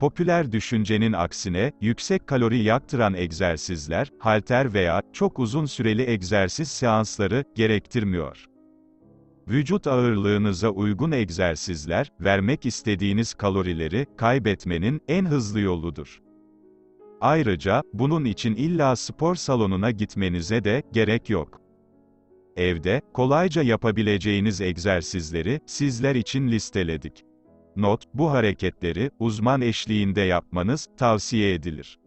Popüler düşüncenin aksine, yüksek kalori yaktıran egzersizler, halter veya çok uzun süreli egzersiz seansları gerektirmiyor. Vücut ağırlığınıza uygun egzersizler, vermek istediğiniz kalorileri kaybetmenin en hızlı yoludur. Ayrıca, bunun için illa spor salonuna gitmenize de gerek yok. Evde, kolayca yapabileceğiniz egzersizleri, sizler için listeledik. Not, bu hareketleri, uzman eşliğinde yapmanız, tavsiye edilir.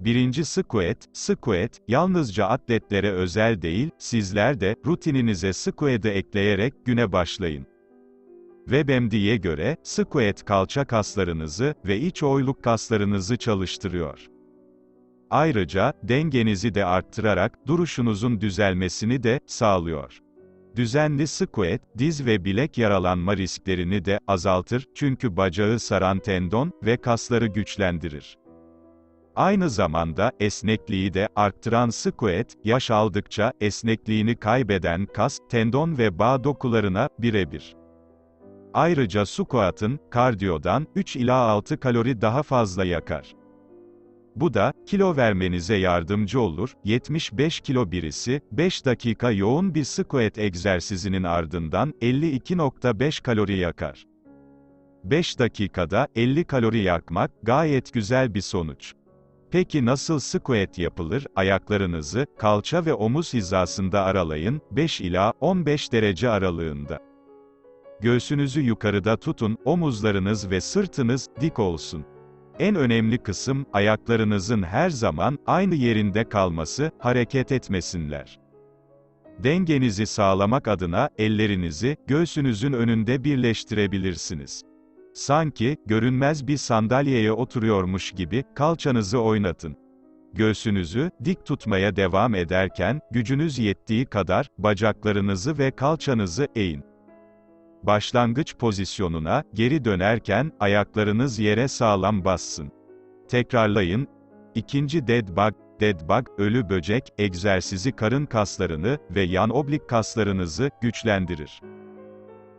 Birinci squat, squat, yalnızca atletlere özel değil, sizler de, rutininize squat'ı ekleyerek, güne başlayın. WebMD'ye göre, squat kalça kaslarınızı ve iç oyluk kaslarınızı çalıştırıyor. Ayrıca, dengenizi de arttırarak, duruşunuzun düzelmesini de, sağlıyor. Düzenli squat, diz ve bilek yaralanma risklerini de azaltır, çünkü bacağı saran tendon ve kasları güçlendirir. Aynı zamanda, esnekliği de arttıran squat, yaş aldıkça, esnekliğini kaybeden kas, tendon ve bağ dokularına, birebir. Ayrıca squat'ın, kardiyodan, 3 ila 6 kalori daha fazla yakar. Bu da, kilo vermenize yardımcı olur, 75 kilo birisi, 5 dakika yoğun bir squat egzersizinin ardından, 52.5 kalori yakar. 5 dakikada, 50 kalori yakmak, gayet güzel bir sonuç. Peki nasıl squat yapılır? Ayaklarınızı, kalça ve omuz hizasında aralayın, 5 ila 15 derece aralığında. Göğsünüzü yukarıda tutun, omuzlarınız ve sırtınız, dik olsun. En önemli kısım, ayaklarınızın her zaman, aynı yerinde kalması, hareket etmesinler. Dengenizi sağlamak adına, ellerinizi, göğsünüzün önünde birleştirebilirsiniz. Sanki, görünmez bir sandalyeye oturuyormuş gibi, kalçanızı oynatın. Göğsünüzü, dik tutmaya devam ederken, gücünüz yettiği kadar, bacaklarınızı ve kalçanızı eğin. Başlangıç pozisyonuna, geri dönerken, ayaklarınız yere sağlam bassın. Tekrarlayın. İkinci dead bug, dead bug, ölü böcek, egzersizi karın kaslarını ve yan oblik kaslarınızı güçlendirir.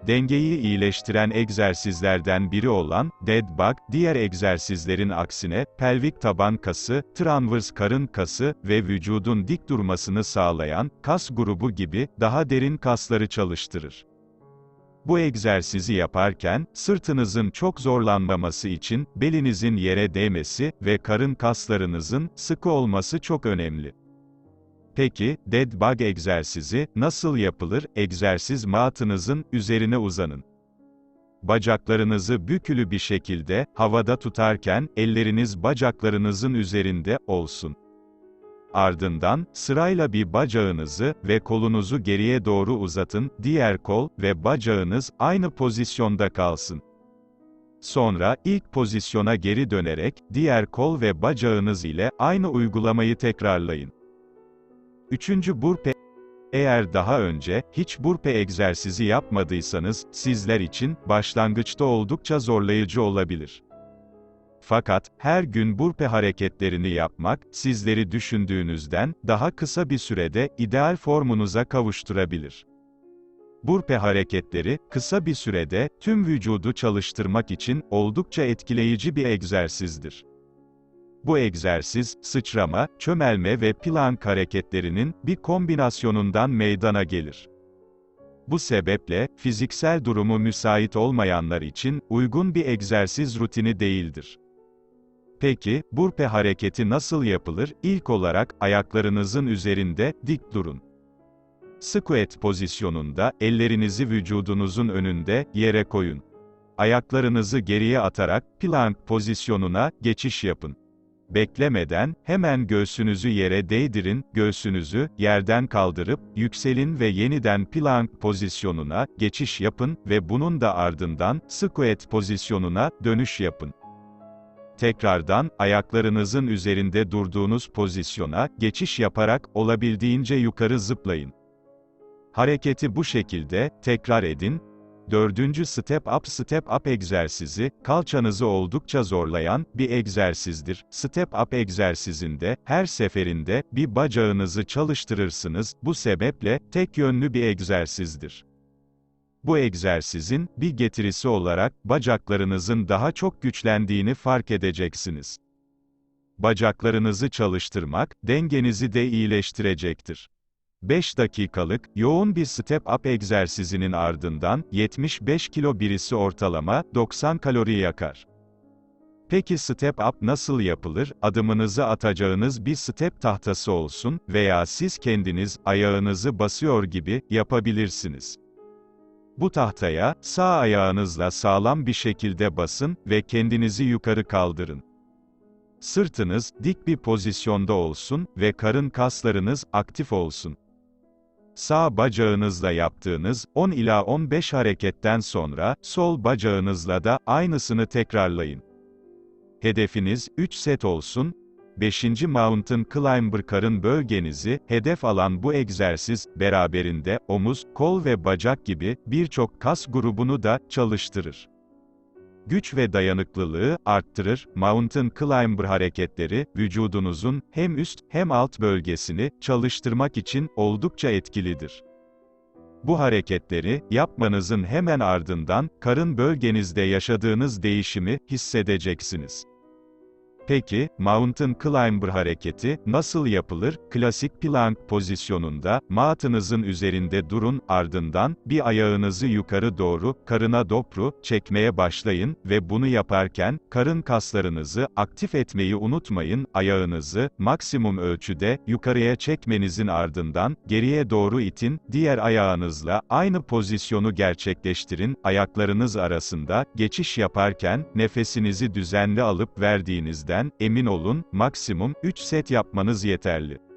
Dengeyi iyileştiren egzersizlerden biri olan, dead bug, diğer egzersizlerin aksine, pelvik taban kası, transvers karın kası ve vücudun dik durmasını sağlayan, kas grubu gibi, daha derin kasları çalıştırır. Bu egzersizi yaparken, sırtınızın çok zorlanmaması için, belinizin yere değmesi ve karın kaslarınızın, sıkı olması çok önemli. Peki, dead bug egzersizi, nasıl yapılır? Egzersiz matınızın, üzerine uzanın. Bacaklarınızı bükülü bir şekilde, havada tutarken, elleriniz bacaklarınızın üzerinde, olsun. Ardından, sırayla bir bacağınızı ve kolunuzu geriye doğru uzatın, diğer kol ve bacağınız, aynı pozisyonda kalsın. Sonra, ilk pozisyona geri dönerek, diğer kol ve bacağınız ile, aynı uygulamayı tekrarlayın. Üçüncü burpe, eğer daha önce, hiç burpe egzersizi yapmadıysanız, sizler için, başlangıçta oldukça zorlayıcı olabilir. Fakat, her gün burpe hareketlerini yapmak, sizleri düşündüğünüzden, daha kısa bir sürede, ideal formunuza kavuşturabilir. Burpe hareketleri, kısa bir sürede, tüm vücudu çalıştırmak için, oldukça etkileyici bir egzersizdir. Bu egzersiz, sıçrama, çömelme ve plank hareketlerinin, bir kombinasyonundan meydana gelir. Bu sebeple, fiziksel durumu müsait olmayanlar için, uygun bir egzersiz rutini değildir. Peki, burpe hareketi nasıl yapılır? İlk olarak, ayaklarınızın üzerinde, dik durun. Squat pozisyonunda, ellerinizi vücudunuzun önünde, yere koyun. Ayaklarınızı geriye atarak, plank pozisyonuna, geçiş yapın. Beklemeden, hemen göğsünüzü yere değdirin, göğsünüzü, yerden kaldırıp, yükselin ve yeniden plank pozisyonuna, geçiş yapın ve bunun da ardından, squat pozisyonuna, dönüş yapın. Tekrardan, ayaklarınızın üzerinde durduğunuz pozisyona, geçiş yaparak, olabildiğince yukarı zıplayın. Hareketi bu şekilde, tekrar edin. Dördüncü Step Up Step Up egzersizi, kalçanızı oldukça zorlayan, bir egzersizdir. Step Up egzersizinde, her seferinde, bir bacağınızı çalıştırırsınız, bu sebeple, tek yönlü bir egzersizdir. Bu egzersizin, bir getirisi olarak, bacaklarınızın daha çok güçlendiğini fark edeceksiniz. Bacaklarınızı çalıştırmak, dengenizi de iyileştirecektir. 5 dakikalık, yoğun bir step-up egzersizinin ardından, 75 kilo birisi ortalama, 90 kalori yakar. Peki step up nasıl yapılır? Adımınızı atacağınız bir step tahtası olsun veya siz kendiniz ayağınızı basıyor gibi yapabilirsiniz. Bu tahtaya sağ ayağınızla sağlam bir şekilde basın ve kendinizi yukarı kaldırın. Sırtınız dik bir pozisyonda olsun ve karın kaslarınız aktif olsun. Sağ bacağınızla yaptığınız 10 ila 15 hareketten sonra sol bacağınızla da aynısını tekrarlayın. Hedefiniz 3 set olsun. 5. Mountain Climber karın bölgenizi hedef alan bu egzersiz beraberinde omuz, kol ve bacak gibi birçok kas grubunu da çalıştırır. Güç ve dayanıklılığı arttırır. Mountain Climber hareketleri vücudunuzun hem üst hem alt bölgesini çalıştırmak için oldukça etkilidir. Bu hareketleri yapmanızın hemen ardından karın bölgenizde yaşadığınız değişimi hissedeceksiniz. Peki, Mountain Climber hareketi nasıl yapılır? Klasik plank pozisyonunda, matınızın üzerinde durun, ardından, bir ayağınızı yukarı doğru, karına dopru, çekmeye başlayın ve bunu yaparken, karın kaslarınızı aktif etmeyi unutmayın, ayağınızı, maksimum ölçüde, yukarıya çekmenizin ardından, geriye doğru itin, diğer ayağınızla, aynı pozisyonu gerçekleştirin, ayaklarınız arasında, geçiş yaparken, nefesinizi düzenli alıp verdiğinizden, emin olun, maksimum 3 set yapmanız yeterli.